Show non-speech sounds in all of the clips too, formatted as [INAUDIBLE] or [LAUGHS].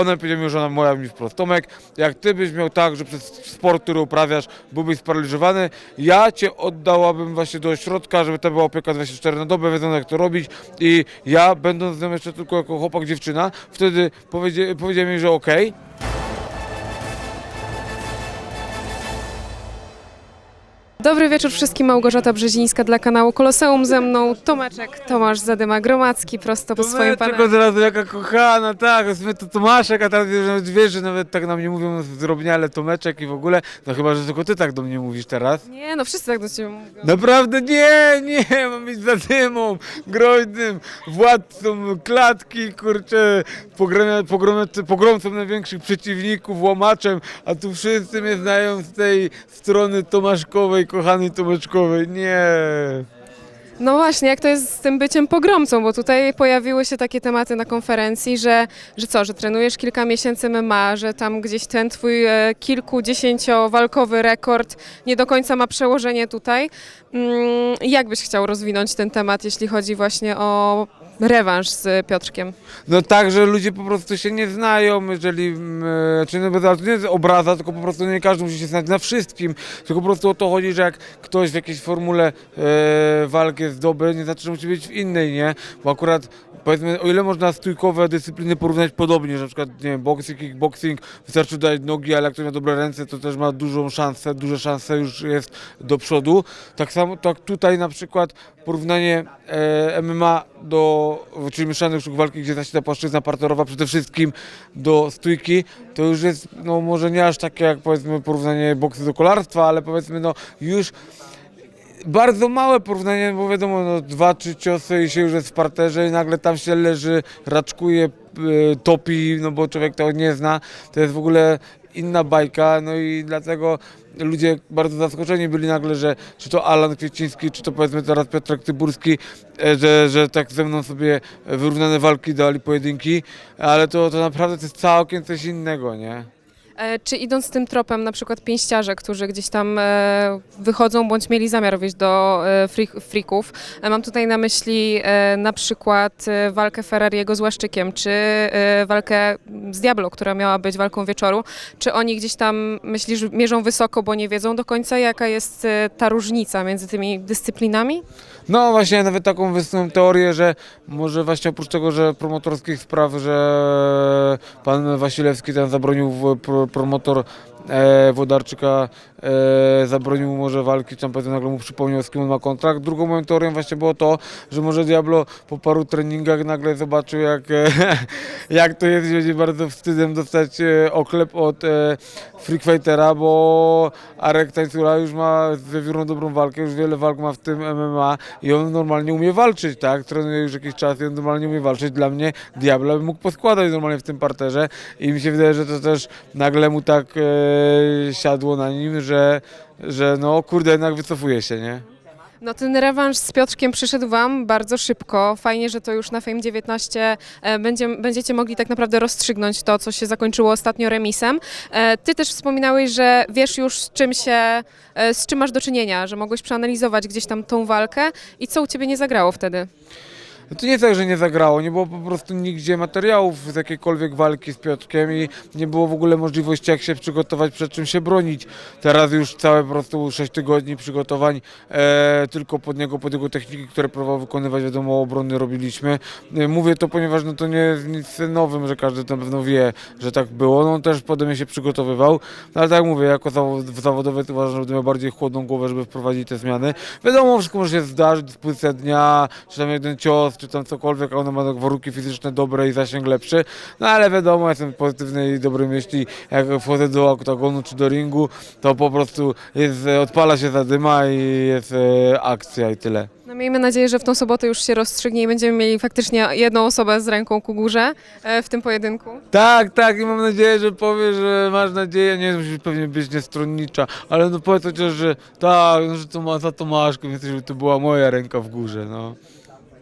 ona powiedziała mi, że ona moja mi wprost, Tomek, jak ty byś miał tak, że przez sport, który uprawiasz, byłbyś sparaliżowany, ja cię oddałabym właśnie do ośrodka, żeby to była opieka 24 na dobę, wiedzą jak to robić. I ja, będąc z nią jeszcze tylko jako chłopak, dziewczyna, wtedy powiedzie, powiedziałem że okej, Dobry wieczór wszystkim, Małgorzata Brzezińska dla kanału Koloseum ze mną, Tomeczek, Tomasz Zadyma-Gromacki, prosto po swoim panelu. od razu, jaka kochana, tak, my to Tomaszek, a teraz już nawet wiesz, że nawet tak na mnie mówią zdrobniale Tomeczek i w ogóle, no chyba, że tylko ty tak do mnie mówisz teraz. Nie, no wszyscy tak do ciebie mówią. Naprawdę nie, nie, mam być zadymą, groźnym, władcą klatki, kurczę, pogromia- pogromia- pogromcą największych przeciwników, łamaczem, a tu wszyscy mnie znają z tej strony Tomaszkowej, kochanej Tomeczkowej, nie. No właśnie, jak to jest z tym byciem pogromcą, bo tutaj pojawiły się takie tematy na konferencji, że, że co, że trenujesz kilka miesięcy MMA, że tam gdzieś ten twój e, kilkudziesięciowalkowy rekord nie do końca ma przełożenie tutaj. Mm, jak byś chciał rozwinąć ten temat, jeśli chodzi właśnie o rewanż z Piotrkiem? No tak, że ludzie po prostu się nie znają, jeżeli, mm, czy no, ale to nie jest obraza, tylko po prostu nie każdy musi się znać na wszystkim, tylko po prostu o to chodzi, że jak ktoś w jakiejś formule e, walki jest dobry, nie znaczy, że musi być w innej, nie? Bo akurat powiedzmy, o ile można stójkowe dyscypliny porównać podobnie, że na przykład, nie wiem, boxing, kickboxing, wystarczy dać nogi, ale jak ktoś ma dobre ręce, to też ma dużą szansę, duże szanse już jest do przodu. Tak samo, tak tutaj na przykład porównanie e, MMA do, czyli mieszanych sztuk walki, gdzie zaś ta płaszczyzna parterowa przede wszystkim do stójki, to już jest, no może nie aż takie jak powiedzmy porównanie boksu do kolarstwa, ale powiedzmy no już bardzo małe porównanie, bo wiadomo, no, dwa, trzy ciosy i się już jest w parterze i nagle tam się leży, raczkuje, y, topi, no bo człowiek tego nie zna. To jest w ogóle inna bajka, no i dlatego ludzie bardzo zaskoczeni byli nagle, że czy to Alan Kwieciński, czy to powiedzmy teraz Piotrek Tyburski, e, że, że tak ze mną sobie wyrównane walki dali pojedynki, ale to, to naprawdę to jest całkiem coś innego, nie? E, Czy idąc tym tropem, na przykład pięściarze, którzy gdzieś tam e, wychodzą bądź mieli zamiar wyjść do e, frik- frików, mam tutaj na myśli na przykład walkę Ferrariego z Łaszczykiem, czy walkę z Diablo, która miała być walką wieczoru, czy oni gdzieś tam, myślisz, mierzą wysoko, bo nie wiedzą do końca, jaka jest ta różnica między tymi dyscyplinami? No właśnie, nawet taką wysunąłem teorię, że może właśnie oprócz tego, że promotorskich spraw, że pan Wasilewski tam zabronił promotor e, Włodarczyka, e, zabronił mu może walki, tam powiedzmy nagle mu przypomniał z kim on ma kontrakt. Drugą moją teorią właśnie było to, że może Diablo po paru treningach nagle zobaczył jak, e, [LAUGHS] jak to jest będzie bardzo wstydem dostać e, oklep od e, Freak Fightera, bo Arek Tańcula już ma wiewiórną dobrą walkę, już wiele walk ma w tym MMA i on normalnie umie walczyć, tak? Trenuje już jakiś czas i on normalnie umie walczyć. Dla mnie Diablo by mógł poskładać normalnie w tym parterze i mi się wydaje, że to też nagle mu tak e, siadło na nim, że, że no kurde, jednak wycofuje się, nie? No ten rewanż z Piotrkiem przyszedł Wam bardzo szybko. Fajnie, że to już na Fame 19 e, będzie, będziecie mogli tak naprawdę rozstrzygnąć to, co się zakończyło ostatnio remisem. E, Ty też wspominałeś, że wiesz już z czym się, e, z czym masz do czynienia, że mogłeś przeanalizować gdzieś tam tą walkę i co u Ciebie nie zagrało wtedy. No to nie tak, że nie zagrało, nie było po prostu nigdzie materiałów z jakiejkolwiek walki z Piotrkiem i nie było w ogóle możliwości jak się przygotować, przed czym się bronić. Teraz już całe po prostu 6 tygodni przygotowań e, tylko pod niego, pod jego techniki, które próbował wykonywać, wiadomo, obrony robiliśmy. E, mówię to, ponieważ no to nie jest nic nowym, że każdy na pewno wie, że tak było. No on też pode mnie się przygotowywał, no, ale tak mówię, jako zawod, zawodowiec uważam, że miał bardziej chłodną głowę, żeby wprowadzić te zmiany. Wiadomo, wszystko może się zdarzyć, dyspozycja dnia, czy tam jeden cios, czy tam cokolwiek, a one ma warunki fizyczne dobre i zasięg lepszy. No ale wiadomo, jestem pozytywnej i dobrej myśli, jak wchodzę do oktagonu czy do ringu, to po prostu jest, odpala się zadyma i jest e, akcja i tyle. No miejmy nadzieję, że w tą sobotę już się rozstrzygnie i będziemy mieli faktycznie jedną osobę z ręką ku górze e, w tym pojedynku. Tak, tak i mam nadzieję, że powiesz, że masz nadzieję, nie musisz pewnie być niestronnicza, ale no powiedz chociaż, że tak, no, że to ma za więc żeby to była moja ręka w górze, no.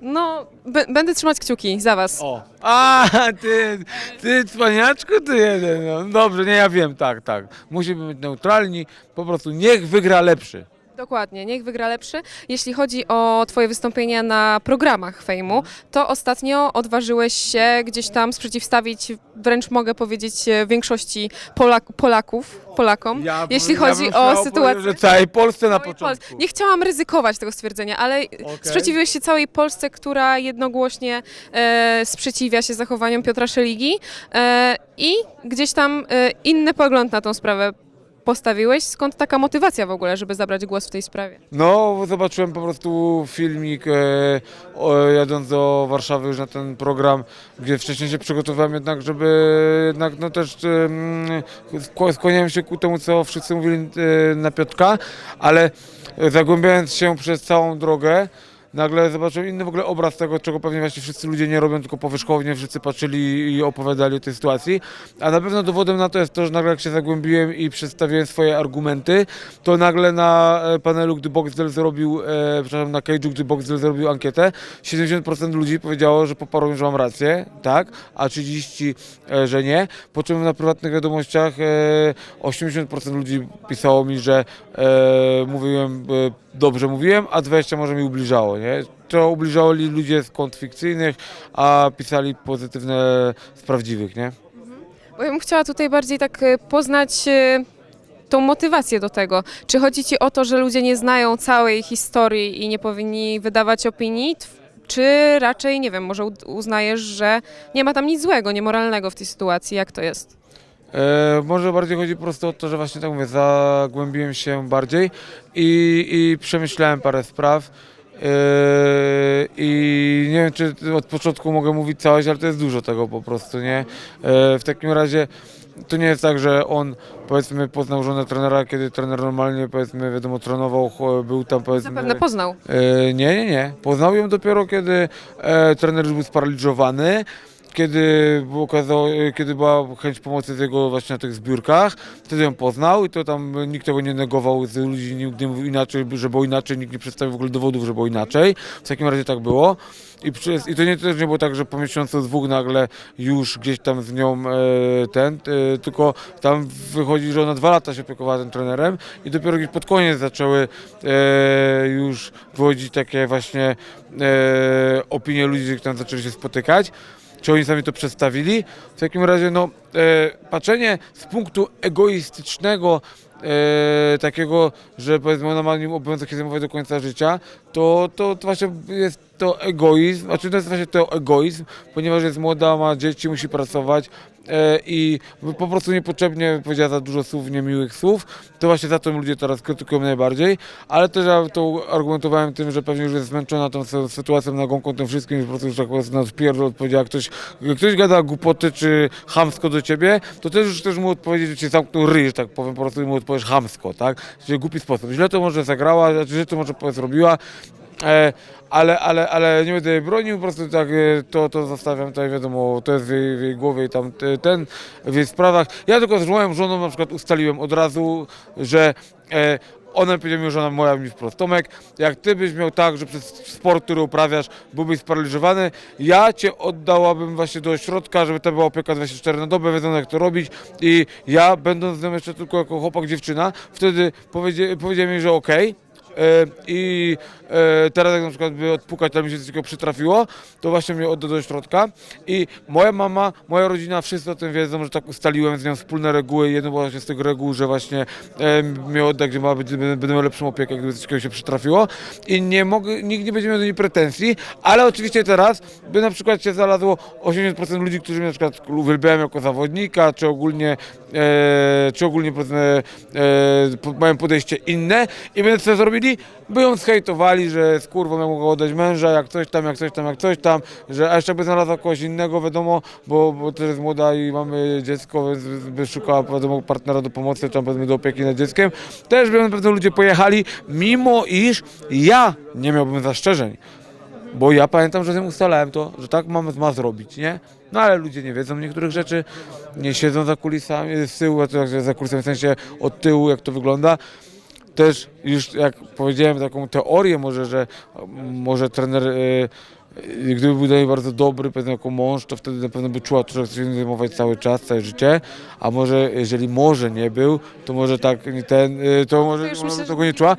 No, będę trzymać kciuki za Was. O. A, ty, ty cwaniaczku, ty jeden, no. Dobrze, nie, ja wiem, tak, tak. Musimy być neutralni, po prostu niech wygra lepszy. Dokładnie, niech wygra lepszy. Jeśli chodzi o Twoje wystąpienia na programach fejmu, to ostatnio odważyłeś się gdzieś tam sprzeciwstawić, wręcz mogę powiedzieć, e, większości Polak Polaków, Polakom. Jeśli chodzi bym o sytuację- że całej Polsce na całej początku. Pol- Nie chciałam ryzykować tego stwierdzenia, ale sprzeciwiłeś się całej Polsce, która jednogłośnie e, sprzeciwia się zachowaniom Piotra Szeligi e, i gdzieś tam e, inny pogląd na tą sprawę postawiłeś. Skąd taka motywacja w ogóle, żeby zabrać głos w tej sprawie? No, zobaczyłem po prostu filmik e, o, jadąc do Warszawy już na ten program, gdzie wcześniej się przygotowałem jednak, żeby jednak no też e, mm, skła- skłaniałem się ku temu, co wszyscy mówili e, na Piotka, ale e, zagłębiając się przez całą drogę, nagle zobaczyłem inny w ogóle obraz tego, czego pewnie właśnie wszyscy ludzie nie robią, tylko powierzchownie wszyscy patrzyli i opowiadali o tej sytuacji. A na pewno dowodem na to jest to, że nagle jak się zagłębiłem i przedstawiłem swoje argumenty, to nagle na e, panelu, gdy Boxdel zrobił, e, przepraszam, na cage'u, gdy Boxdel zrobił ankietę, 70% ludzi powiedziało, że poparło mi, że mam rację, tak, a 30% e, że nie. Po czym na prywatnych wiadomościach e, 80% ludzi pisało mi, że e, mówiłem, e, dobrze mówiłem, a 20 może mi ubliżało, nie? To ubliżali ludzie z kont fikcyjnych, a pisali pozytywne z prawdziwych, nie? Bo ja bym chciała tutaj bardziej tak e, poznać e, tą motywację do tego. Czy chodzi ci o to, że ludzie nie znają całej historii i nie powinni wydawać opinii? Tw- Czy raczej, nie wiem, może uznajesz, że nie ma tam nic złego, niemoralnego w tej sytuacji? Jak to jest? E, może bardziej chodzi po prostu o to, że właśnie tak mówię, zagłębiłem się bardziej i, i przemyślałem parę spraw. E, I nie wiem, czy od początku mogę mówić całość, ale to jest dużo tego po prostu, nie? E, w takim razie to nie jest tak, że on powiedzmy poznał żonę trenera, kiedy trener normalnie powiedzmy wiadomo trenował, był tam powiedzmy... Zapewne poznał. E, nie, nie, nie. Poznał ją dopiero, kiedy e, trener już był sparaliżowany, kiedy, było e, kiedy była chęć pomocy z jego właśnie na tych zbiórkach, wtedy ją poznał i to tam nikt tego nie negował z ludzi, nikt nie mówił inaczej, że było inaczej, nikt nie przedstawił w ogóle dowodów, że było inaczej. W takim razie tak było. I, przez, I to nie, też nie było tak, że po miesiącu dwóch nagle już gdzieś tam z nią e, ten, e, tylko tam wychodzi, że ona dwa lata się opiekowała tym trenerem i dopiero gdzieś pod koniec zaczęły e, już wychodzić takie właśnie e, opinie ludzi, że tam zaczęli się spotykać. Czy oni sami to przedstawili? W takim razie, no, e, patrzenie z punktu egoistycznego, e, takiego, że powiedzmy ona ma nim obowiązek się zajmować do końca życia, to, to, to właśnie jest to egoizm, znaczy to jest właśnie to egoizm, ponieważ jest młoda, ma dzieci, musi pracować i po prostu niepotrzebnie powiedziała za dużo słów, niemiłych słów, to właśnie za to ludzie teraz krytykują najbardziej, ale też ja to argumentowałem tym, że pewnie już jest zmęczona tą sy- sytuacją nagłąką tym wszystkim, że po prostu już tak nas pierdol odpowiedziała, ktoś, ktoś gada głupoty czy chamsko do ciebie, to też już też mu odpowiedzieć, że cię zamknął ryj, że tak powiem, po prostu mu odpowiesz chamsko, tak, czyli głupi sposób. Źle to może zagrała, źle to może zrobiła, E, ale, ale, ale nie będę jej bronił, po prostu tak e, to, to zostawiam tutaj, wiadomo, to jest w jej, w jej głowie i tam te- ten, w jej sprawach. Ja tylko z moją żoną na przykład ustaliłem od razu, że e, ona powiedziała mi, że ona moja mi wprost. Tomek, jak ty byś miał tak, że przez sport, który uprawiasz, byłbyś sparaliżowany, ja cię oddałabym właśnie do ośrodka, żeby to była opieka 24 na dobę, wiedzą jak to robić i ja, będąc z nią jeszcze tylko jako chłopak, dziewczyna, wtedy powiedziała mi, że okej, E, I e, teraz jak na przykład by odpukać, to mi się coś takiego przytrafiło, to właśnie mnie odda do środka. I moja mama, moja rodzina, wszyscy o tym wiedzą, że tak ustaliłem z nią wspólne reguły. Jedno było właśnie z tych reguł, że właśnie e, mnie odda, gdzie ma być, będę miał lepszą opiekę, gdyby coś takiego się przytrafiło. I nie mogę, nikt nie będzie miał do niej pretensji, ale oczywiście teraz by na przykład się znalazło 80% ludzi, którzy mnie na przykład uwielbiają jako zawodnika, czy ogólnie, e, czy ogólnie e, mają podejście inne i będę co zrobili? By ją zhejtowali, że z kurwą ja mogę oddać męża, jak coś tam, jak coś tam, jak coś tam, że a jeszcze by znalazła kogoś innego, wiadomo, bo, bo też jest młoda i mamy dziecko, więc by szukała wiadomo, partnera do pomocy, tam powiedzmy do opieki nad dzieckiem. Też by pewno ludzie pojechali, mimo iż ja nie miałbym zastrzeżeń. Bo ja pamiętam, że z nią ustalałem to, że tak ma, ma zrobić, nie? No ale ludzie nie wiedzą niektórych rzeczy, nie siedzą za kulisami, z tyłu, a to jak za kulisami w sensie od tyłu, jak to wygląda. Też już jak powiedziałem taką teorię może, że może trener y, gdyby był dla niej bardzo dobry, pewnie jako mąż, to wtedy na pewno by czuła, że chce się zajmować cały czas, całe życie, a może, jeżeli może nie był, to może tak ten, y, to może, To już może myślę, tego nie czuła.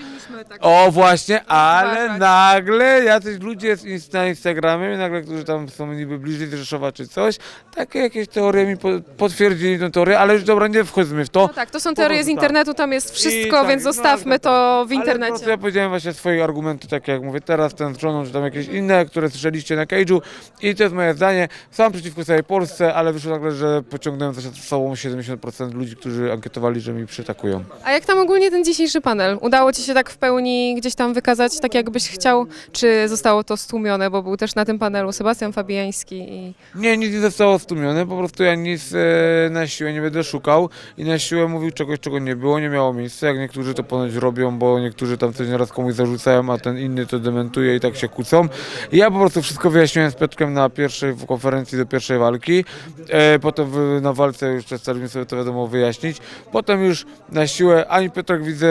tak O właśnie, ale Uważać. nagle jacyś ludzie z na Instagramie, nagle, którzy tam są niby bliżej z Rzeszowa czy coś, takie jakieś teorie mi po, potwierdzili tę teorię, ale już dobra, nie wchodzimy w to. No tak, to są teorie z tak. internetu, tam jest wszystko, tak, więc no, zostawmy tak, to w Ale po prostu internecie. ja powiedziałem właśnie swoje argumenty, takie jak mówię teraz, ten z żoną, czy tam jakieś inne, które słyszeliście na Cage'u i to jest moje zdanie. Sam przeciwko całej Polsce, ale wyszło nagle, że pociągnąłem za sobą 70% ludzi, którzy ankietowali, że mi przytakują. A jak tam ogólnie ten dzisiejszy panel? Udało Ci się tak w pełni gdzieś tam wykazać, tak jakbyś chciał, czy zostało to stłumione, bo był też na tym panelu Sebastian Fabiański i... Nie, nic nie zostało stłumione, po prostu ja nic e, na siłę nie będę szukał i na siłę mówił czegoś, czego nie było, nie miało miejsca, jak niektórzy to ponoć robią, bo niektórzy tam coś nieraz komuś zarzucają, a ten inny to dementuje i tak się kłócą. I ja po prostu wszystko wyjaśniłem z Piotrkiem na pierwszej konferencji do pierwszej walki, e, potem w, na walce już staraliśmy sobie to wiadomo wyjaśnić, potem już na siłę ani Piotrek widzę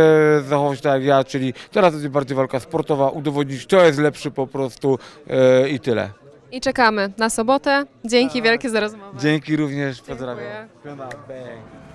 zachował się tak jak ja, czyli teraz będzie bardziej walka sportowa, udowodnić kto jest lepszy po prostu e, i tyle. I czekamy na sobotę. Dzięki wielkie za rozmowę. Dzięki również, pozdrawiam. Dziękuję. Piona, bang.